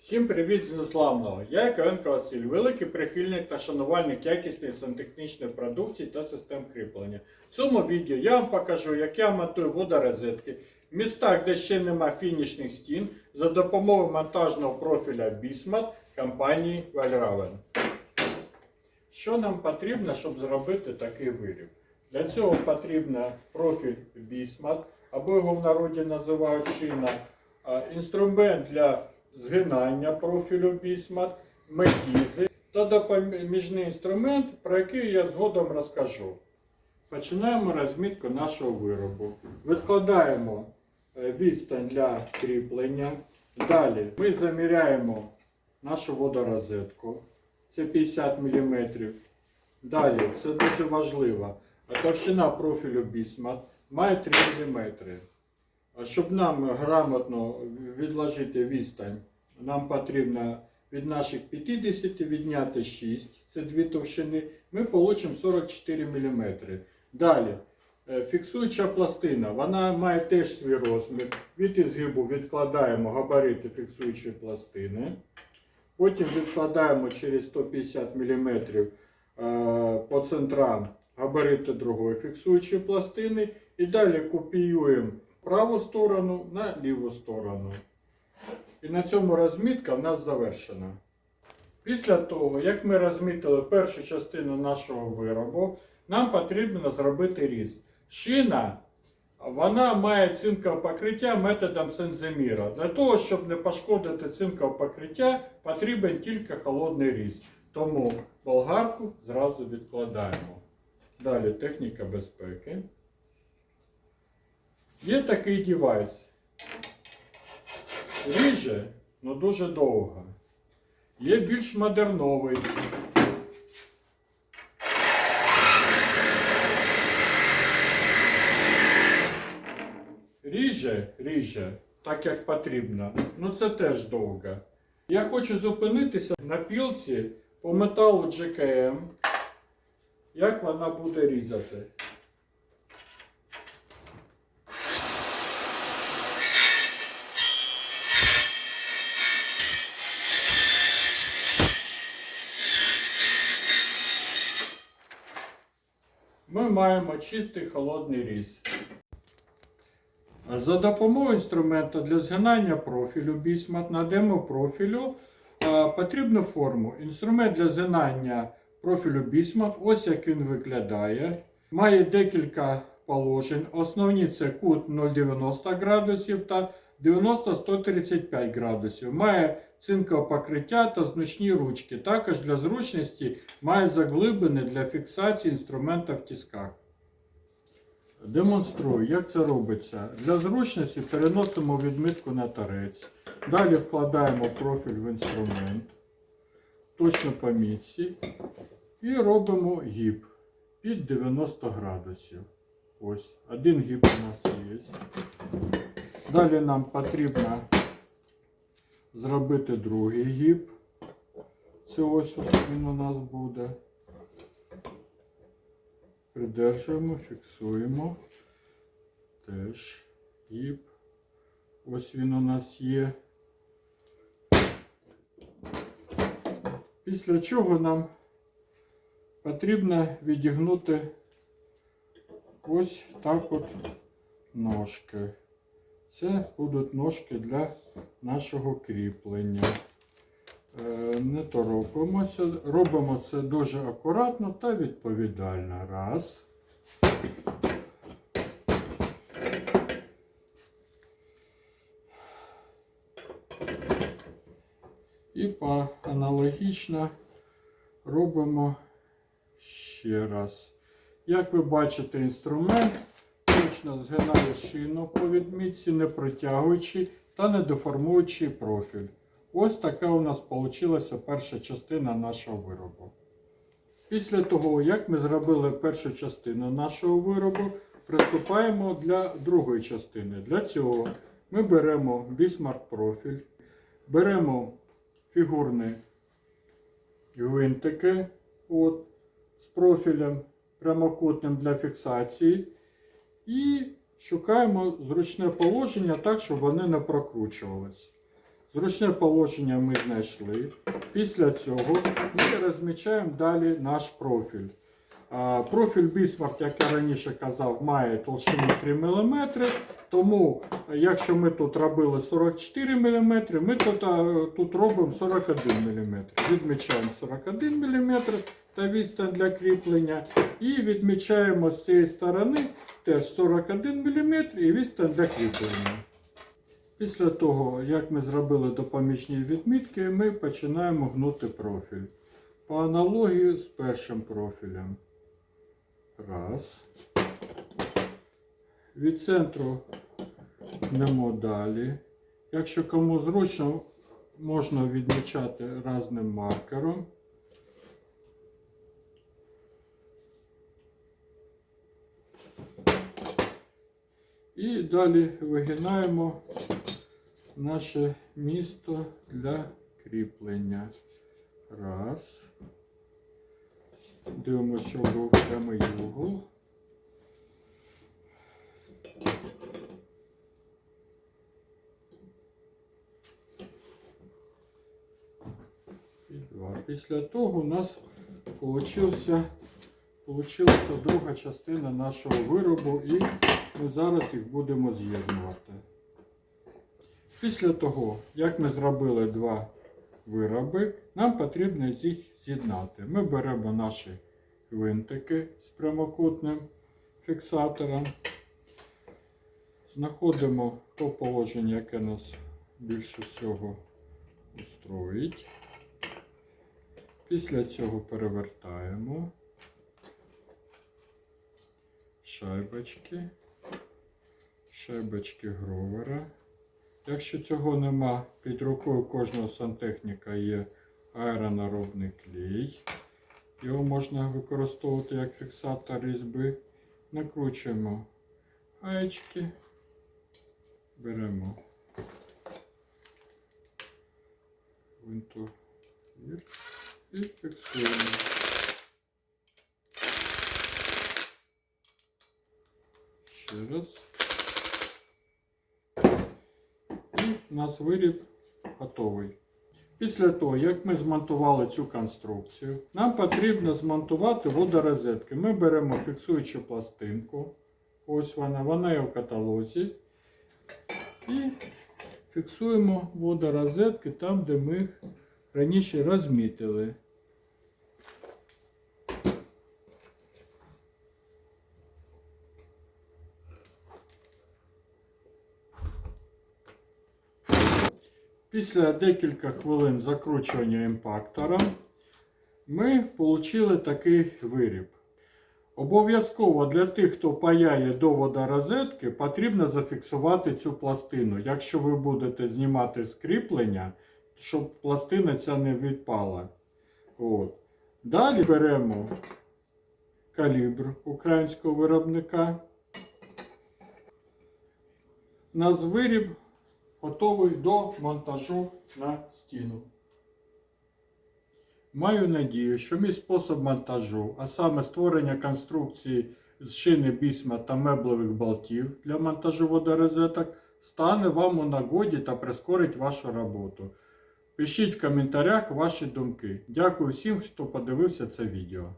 Всім привіт з незламного! Я Яковенко Василь, великий прихильник та шанувальник якісної сантехнічної продукції та систем кріплення. В цьому відео я вам покажу, як я монтую водорозетки в містах, де ще нема фінішних стін, за допомогою монтажного профіля Bismuth компанії Valraven. Що нам потрібно, щоб зробити такий виріб? Для цього потрібно профіль Bismuth, або його в народі називають шина, інструмент для згинання профілю Bismuth, метізи та допоміжний інструмент, про який я згодом розкажу. Починаємо розмітку нашого виробу. Відкладаємо е, відстань для кріплення. Далі ми заміряємо нашу водорозетку. Це 50 мм. Далі, це дуже важливо. А товщина профілю Bismuth має 3 мм. А щоб нам грамотно відложити відстань, нам потрібно від наших 50 відняти 6, це дві товщини, ми получимо 44 мм. Далі, е, фіксуюча пластина, вона має теж свій розмір. Від ізгибу відкладаємо габарити фіксуючої пластини. Потім відкладаємо через 150 мм по центрам габарити другої фіксуючої пластини. І далі копіюємо праву сторону на ліву сторону. І на цьому розмітка в нас завершена. Після того, як ми розмітили першу частину нашого виробу, нам потрібно зробити різ. Шина вона має цинкове покриття методом сензиміра. Для того, щоб не пошкодити цинкове покриття, потрібен тільки холодний різ. Тому болгарку зразу відкладаємо. Далі техніка безпеки. Є такий девайс. Ріже, але дуже довго. Є більш модерновий. Ріже, ріже, так як потрібно. Ну це теж довго. Я хочу зупинитися на пілці по металу GKM. Як вона буде різати? Ми маємо чистий холодний різ. За допомогою інструменту для згинання профілю Bismuth на демо-профілю е, потрібну форму. Інструмент для згинання профілю Bismuth, ось як він виглядає. Має декілька положень. Основні це кут 0,90 градусів та 90-135 градусів. Має цинкове покриття та значні ручки. Також для зручності має заглибини для фіксації інструмента в тисках. Демонструю, як це робиться. Для зручності переносимо відмітку на торець. Далі вкладаємо профіль в інструмент. Точно по мітці. І робимо гіб під 90 градусів. Ось, один гіб у нас є. Далі нам потрібно зробити другий гіб. Це ось він у нас буде. Придержуємо, фіксуємо. Теж гіб. Ось він у нас є. Після чого нам потрібно відігнути ось так от ножки. Це будуть ножки для нашого кріплення. Е, Не торопимося, робимо це дуже акуратно та відповідально. Раз. І по аналогічно робимо ще раз. Як ви бачите, інструмент точно згинає шину по відмітці, не протягуючи та не деформуючи профіль. Ось така у нас вийшла перша частина нашого виробу. Після того, як ми зробили першу частину нашого виробу, приступаємо для другої частини. Для цього ми беремо Bismarck профіль, беремо фігурні гвинтики от, з профілем прямокутним для фіксації. І шукаємо зручне положення так, щоб вони не прокручувались. Зручне положення ми знайшли. Після цього ми розмічаємо далі наш профіль. Профіль Bismarck, як я раніше казав, має толщину 3 мм. Тому, якщо ми тут робили 44 мм, ми тут, тут робимо 41 мм. Відмічаємо 41 мм та відстань для кріплення. І відмічаємо з цієї сторони теж 41 мм і відстань для кріплення. Після того, як ми зробили допоміжні відмітки, ми починаємо гнути профіль. По аналогії з першим профілем. Раз. Від центру гнемо далі. Якщо кому зручно, можна відмічати разним маркером. І далі вигинаємо наше місто для кріплення. Раз. Дивимося, що був прямий угол. Після того у нас получився, получилася друга частина нашого виробу, і ми зараз їх будемо з'єднувати. Після того, як ми зробили два вироби, нам потрібно їх з'єднати. Ми беремо наші гвинтики з прямокутним фіксатором, знаходимо то положення, яке нас більше всього устроїть. Після цього перевертаємо шайбочки, шайбочки гровера. Якщо цього нема, під рукою кожного сантехніка є аеронаробний клей. Його можна використовувати як фіксатор різьби. Накручуємо гаєчки, беремо гвинтовір і фіксуємо. Ще раз. І у нас виріб готовий. Після того, як ми змонтували цю конструкцію, нам потрібно змонтувати водорозетки. Ми беремо фіксуючу пластинку. Ось вона, вона є в каталозі. І фіксуємо водорозетки там, де ми їх раніше розмітили. Після декілька хвилин закручування імпактором ми отримали такий виріб. Обов'язково для тих, хто паяє до водорозетки, потрібно зафіксувати цю пластину. Якщо ви будете знімати скріплення, щоб пластина ця не відпала. От. Далі беремо калібр українського виробника. Наш виріб готовий до монтажу на стіну. Маю надію, що мій спосіб монтажу, а саме створення конструкції з шини бісма та меблевих болтів для монтажу водорозеток, стане вам у нагоді та прискорить вашу роботу. Пишіть в коментарях ваші думки. Дякую всім, хто подивився це відео.